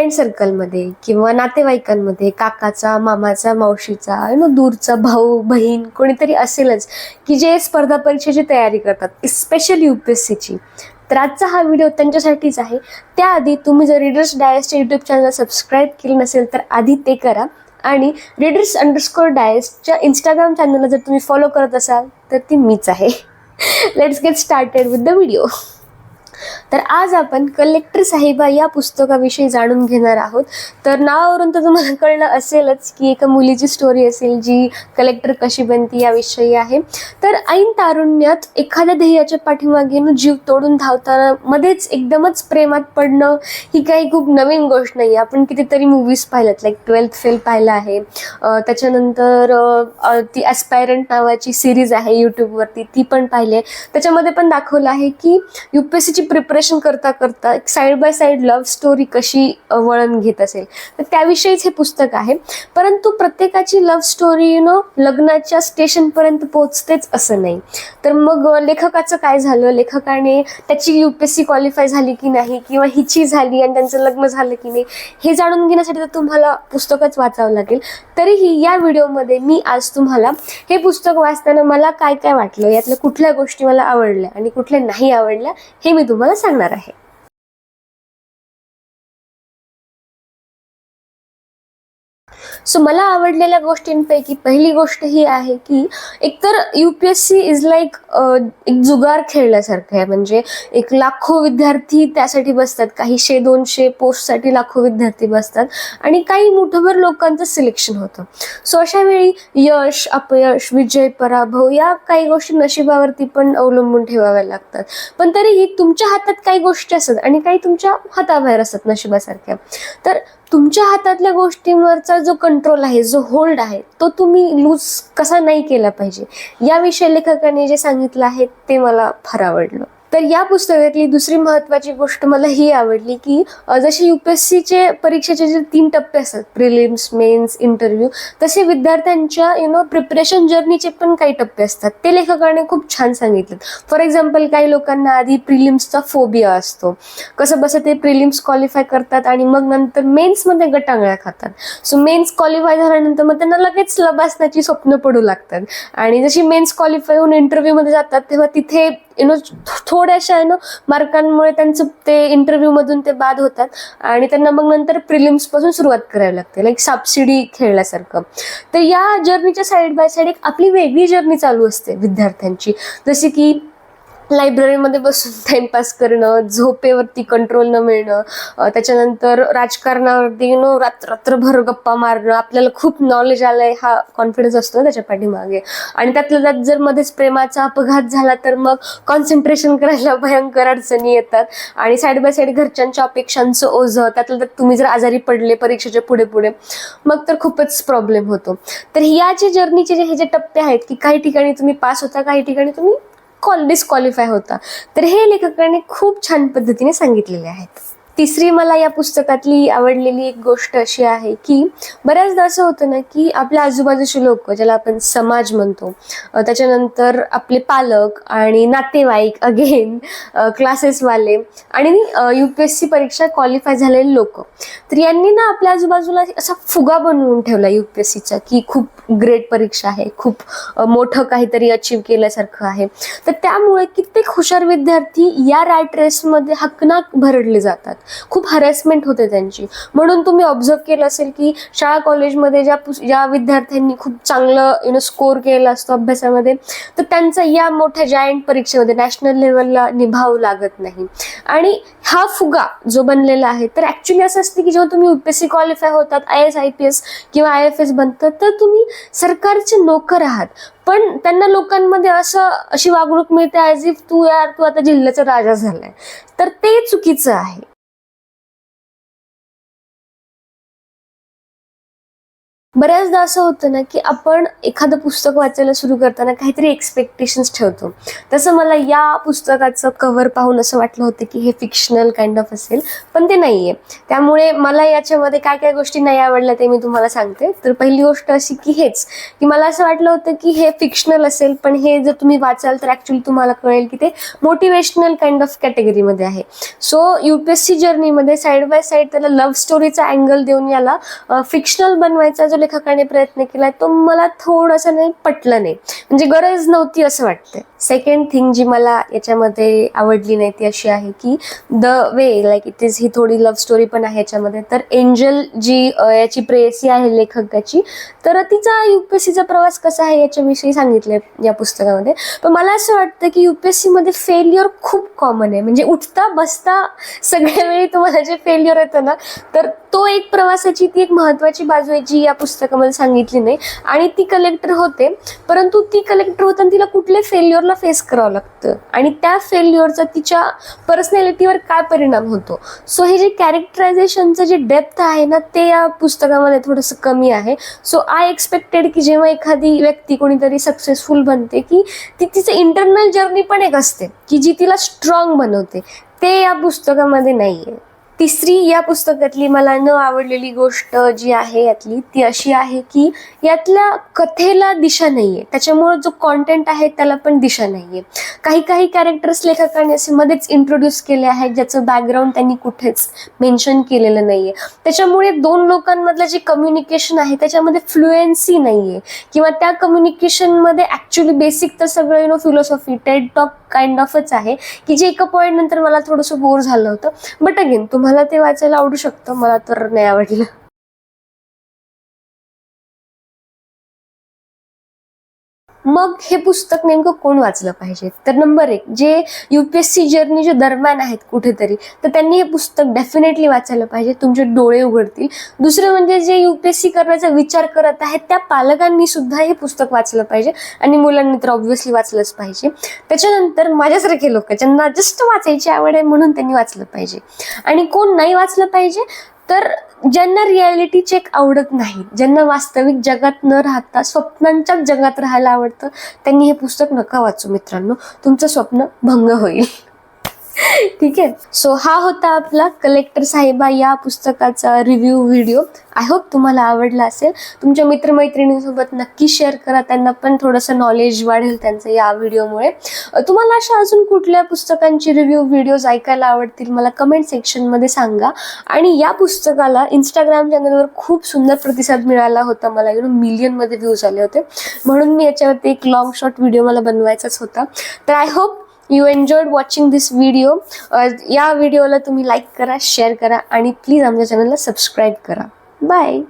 Friend सर्कलमध्ये किंवा नातेवाईकांमध्ये काकाचा मामाचा मावशीचा you know दूरचा भाऊ बहीण कोणीतरी असेलच की जे स्पर्धा परीक्षेची तयारी करतात स्पेशल यू पी एस सीची तर आजचा हा व्हिडिओ त्यांच्यासाठीच आहे. त्याआधी तुम्ही जर रीडर्स डायसच्या यूट्यूब चॅनल सबस्क्राईब केले नसेल तर आधी ते करा. आणि रीडर्स अंडरस्कोर डायसच्या इंस्टाग्राम चॅनलला जर तुम्ही फॉलो करत असाल तर ती मीच आहे. Let's get started with the video तर आज आपण कलेक्टर साहिबा या पुस्तकाविषयी जाणून घेणार आहोत. तर नावावरून तर तुम्हाला कळलं असेलच की एका मुलीची स्टोरी असेल जी कलेक्टर कशी बनती याविषयी आहे. तर ऐन तारुण्यात एखाद्या ध्येयाच्या पाठीमागे जीव तोडून धावताना मध्येच एकदमच प्रेमात पडणं ही काही खूप नवीन गोष्ट नाही आपण कितीतरी मूवीज पाहिल्यात लाईक ट्वेल्थ फेल पाहिलं आहे. त्याच्यानंतर ती ॲस्पायरंट नावाची सिरीज आहे यूट्यूबवरती ती पण पाहिली आहे. त्याच्यामध्ये पण दाखवलं आहे की यू पी एस सीची प्रिपरेशन करता करता एक side by side love story कशी वळण घेत असेल. तर त्याविषयीच हे पुस्तक आहे. परंतु प्रत्येकाची लव्ह स्टोरी यु नो लग्नाच्या स्टेशनपर्यंत पोहोचतेच असं नाही. तर मग लेखकाचं काय झालं? लेखकाने त्याची U P S C qualify झाली की नाही? किंवा हिची झाली आणि त्यांचं लग्न झालं की नाही? हे जाणून घेण्यासाठी तर तुम्हाला पुस्तकच वाचावं लागेल. तरीही या व्हिडिओमध्ये मी आज तुम्हाला हे पुस्तक वाचताना मला काय काय वाटलं? यातल्या कुठल्या गोष्टी मला आवडल्या आणि कुठल्या नाही आवडल्या हे मी तुम्हाला सांगणार आहे. सो मला आवडलेल्या गोष्टींपैकी पहिली गोष्ट ही आहे की एकतर U P S C is like एक जुगार खेळल्यासारखं आहे. म्हणजे एक लाखो विद्यार्थी त्यासाठी बसतात. काहीशे दोनशे पोस्टसाठी लाखो विद्यार्थी बसतात. आणि काही मोठंभर लोकांचं सिलेक्शन होतं. सो अशा वेळी यश अपयश विजय पराभव या काही गोष्टी नशिबावरती पण अवलंबून ठेवाव्या लागतात. पण तरीही तुमच्या हातात काही गोष्टी असतात आणि काही तुमच्या हाताबाहेर असतात नशिबासारख्या. तर तुमच्या हातातल्या गोष्टींवरचा जो कंट्रोल आहे जो होल्ड आहे तो तुम्ही लूज कसा नाही केला पाहिजे? याविषयी लेखकाने जे सांगितलं आहे ते मला फार आवडलं. तर या पुस्तकातली दुसरी महत्त्वाची गोष्ट मला ही आवडली की जसे यू पी एस सीचे परीक्षेचे जे तीन टप्पे असतात प्रिलिम्स मेन्स इंटरव्ह्यू तसे विद्यार्थ्यांच्या यु नो प्रिपरेशन जर्नीचे पण काही टप्पे असतात. ते लेखकाने खूप छान सांगितलं फॉर एक्झाम्पल काही लोकांना आधी प्रिलिम्सचा फोबिया असतो. कसं बसं ते प्रिलिम्स क्वालिफाय करतात आणि मग नंतर मेन्समध्ये गटांगळ्या खातात. सो मेन्स क्वालिफाय झाल्यानंतर मग त्यांना लगेच लबासण्याची स्वप्न पडू लागतात. आणि जशी मेन्स क्वालिफाय होऊन इंटरव्ह्यूमध्ये जातात तेव्हा तिथे यु नो थोड्याशा आहे नो मार्कांमुळे त्यांचं ते इंटरव्ह्यूमधून ते बाद होतात. आणि त्यांना मग नंतर प्रिलिम्सपासून सुरुवात करावी लागते. लाईक सापशिडी खेळल्यासारखं. तर या जर्नीच्या साईड बाय साईड एक आपली वेगळी जर्नी चालू असते विद्यार्थ्यांची. जशी की लायब्ररीमध्ये बसून टाइमपास करणं झोपेवरती कंट्रोल न मिळणं त्याच्यानंतर राजकारणावरती नो रात्र रात्रभर गप्पा मारणं आपल्याला खूप नॉलेज आलंय हा कॉन्फिडन्स असतो ना त्याच्या पाठीमागे. आणि त्यातल्या त्यात जर मध्येच प्रेमाचा अपघात झाला तर मग कॉन्सन्ट्रेशन करायला भयंकर अडचणी येतात. आणि साईड बाय साईड घरच्यांच्या अपेक्षांचं ओझं त्यातलं त्यात तुम्ही जर आजारी पडले परीक्षेच्या पुढे पुढे मग तर खूपच प्रॉब्लेम होतो. तर या जे जर्नीचे जे हे जे टप्पे आहेत की काही ठिकाणी तुम्ही पास होता काही ठिकाणी तुम्ही कॉल डिस्क्वालिफाय होता. तर हे लेखकाने खूप छान पद्धतीने सांगितलेले आहेत. तिसरी मला या पुस्तकातली आवडलेली एक गोष्ट अशी आहे की बऱ्याचदा असं होतं ना की आपल्या आजूबाजूचे लोक ज्याला आपण समाज म्हणतो त्याच्यानंतर आपले पालक आणि नातेवाईक अगेन क्लासेसवाले आणि यू पी एस सी परीक्षा क्वालिफाय झालेले लोक. तर यांनी ना आपल्या आजूबाजूला असा फुगा बनवून ठेवला यू पी एस सीचा की खूप ग्रेट परीक्षा आहे खूप मोठं काहीतरी अचीव केल्यासारखं आहे. तर त्यामुळे कित्येक हुशार विद्यार्थी या रॅट रेसमध्ये हकनाक भरडले जातात. खूप हॅरॅसमेंट होते त्यांची. म्हणून तुम्ही ऑब्झर्व केलं असेल की शाळा कॉलेजमध्ये ज्या ज्या विद्यार्थ्यांनी खूप चांगलं यु नो स्कोर केला असतो अभ्यासामध्ये तर त्यांचा या मोठ्या जायंट परीक्षेमध्ये नॅशनल लेवलला निभाव लागत नाही. आणि हा फुगा जो बनलेला आहे तर ॲक्च्युली असं असते की जेव्हा तुम्ही U P S C qualify होतात I S I P S किंवा आय एफ एस बनतात तर तुम्ही सरकारचे नोकर आहात. पण त्यांना लोकांमध्ये असं अशी वागणूक मिळते ॲज इफ तू यार तू आता जिल्ह्याचा राजा झालाय. तर ते चुकीचं आहे. बऱ्याचदा असं होतं ना की आपण एखादं पुस्तक वाचायला सुरू करताना काहीतरी एक्सपेक्टेशन्स ठेवतो. तसं मला या पुस्तकाचं कव्हर पाहून असं वाटलं होतं की हे फिक्शनल काइंड ऑफ असेल पण ते नाही आहे त्यामुळे मला याच्यामध्ये काय काय गोष्टी नाही आवडल्या ते मी तुम्हाला सांगते. तर पहिली गोष्ट अशी की हेच की मला असं वाटलं होतं की हे फिक्शनल असेल पण हे जर तुम्ही वाचाल तर ॲक्च्युली तुम्हाला कळेल की ते मोटिवेशनल काइंड ऑफ कॅटेगरीमध्ये आहे. So U P S C जर्नीमध्ये side by side त्याला लव्ह स्टोरीचा अँगल देऊन याला फिक्शनल बनवायचा जो लेखकाने प्रयत्न केलाय तो मला थोडंसं नाही पटलं नाही. म्हणजे गरज नव्हती असं वाटतंय. सेकंड थिंग जी मला याच्यामध्ये आवडली नाही ती अशी आहे की the way like it is ही थोडी लव्ह स्टोरी पण आहे याच्यामध्ये. तर एंजल जी याची प्रेयसी आहे लेखकाची तर तिचा यू पी एस सीचा प्रवास कसा आहे याच्याविषयी सांगितलंय या पुस्तकामध्ये. पण मला असं वाटतं की यू पी एस सीमध्ये फेल्युअर खूप कॉमन आहे. म्हणजे उठता बसता सगळ्या वेळी तुम्हाला जे फेल्युअर येतं ना तर तो एक प्रवासाची ती एक महत्त्वाची बाजू आहे जी या पुस्तकामध्ये सांगितली नाही. आणि ती कलेक्टर होते. परंतु ती कलेक्टर होताना तिला कुठले फेल्युअर फेल्युअरला फेस करावं लागतं. आणि त्या फेल्युअरचा तिच्या पर्सनॅलिटीवर काय परिणाम होतो? सो हे जे कॅरेक्टरायझेशनचं जे डेप्थ आहे ना ते या पुस्तकामध्ये थोडंसं कमी आहे. सो आय एक्सपेक्टेड की जेव्हा एखादी व्यक्ती कोणीतरी सक्सेसफुल बनते की ती तिचं इंटरनल जर्नी पण एक असते की जी तिला स्ट्रॉंग बनवते. ते या पुस्तकामध्ये नाही आहे तिसरी या पुस्तकातली मला न आवडलेली गोष्ट जी आहे यातली ती अशी आहे की यातल्या कथेला दिशा नाही आहे त्याच्यामुळं जो कॉन्टेंट आहे त्याला पण दिशा नाही आहे काही काही कॅरेक्टर्स लेखकाने असे मध्येच इंट्रोड्यूस केले आहेत ज्याचं बॅकग्राऊंड त्यांनी कुठेच मेन्शन केलेलं नाही आहे त्याच्यामुळे दोन लोकांमधलं जे कम्युनिकेशन आहे त्याच्यामध्ये फ्लुएन्सी नाही आहे किंवा त्या कम्युनिकेशनमध्ये ॲक्च्युली बेसिक तर सगळं you know philosophy TED talk kind ऑफच आहे की जे एका पॉईंट नंतर मला थोडंसं बोर झालं होतं. बट अगेन तुम्हाला ते वाचायला आवडू शकतं मला तर नाही आवडलं. मग हे पुस्तक नेमकं कोण वाचलं पाहिजे? तर नंबर एक जे यू पी एस सी जर्नीच्या दरम्यान आहेत कुठेतरी तर त्यांनी हे पुस्तक डेफिनेटली वाचायला पाहिजे. तुमचे डोळे उघडतील. दुसरं म्हणजे जे यू पी एस सी करण्याचा विचार करत आहेत त्या पालकांनी सुद्धा हे पुस्तक वाचलं पाहिजे आणि मुलांनी तर ऑब्व्हियसली वाचलंच पाहिजे. त्याच्यानंतर माझ्यासारखे लोक ज्यांना जस्ट वाचायची आवड आहे म्हणून त्यांनी वाचलं पाहिजे. आणि कोण नाही वाचलं पाहिजे? तर ज्यांना रियालिटी चेक आवडत नाही ज्यांना वास्तविक जगात न राहता स्वप्नांच्याच जगात राहायला आवडतं त्यांनी हे पुस्तक नका वाचू मित्रांनो. तुमचं स्वप्न भंग होईल. ठीक आहे. सो हा होता आपला कलेक्टर साहेबा या पुस्तकाचा रिव्ह्यू व्हिडिओ आय होप तुम्हाला आवडला असेल. तुमच्या मित्रमैत्रिणींसोबत नक्की शेअर करा. त्यांना पण थोडंसं नॉलेज वाढेल त्यांचं या व्हिडिओमुळे तुम्हाला अशा अजून कुठल्या पुस्तकांची रिव्ह्यू व्हिडिओज ऐकायला आवडतील मला कमेंट सेक्शनमध्ये सांगा. आणि या पुस्तकाला इंस्टाग्राम चॅनलवर खूप सुंदर प्रतिसाद मिळाला होता. मला यु नो मिलियनमध्ये व्ह्यूज आले होते. म्हणून मी याच्यावरती एक लॉंग शॉर्ट व्हिडिओ मला बनवायचाच होता. तर I hope you enjoyed watching this video या व्हिडिओला तुम्ही लाईक करा शेअर करा आणि प्लीज आमच्या चॅनलला सबस्क्राईब करा. बाय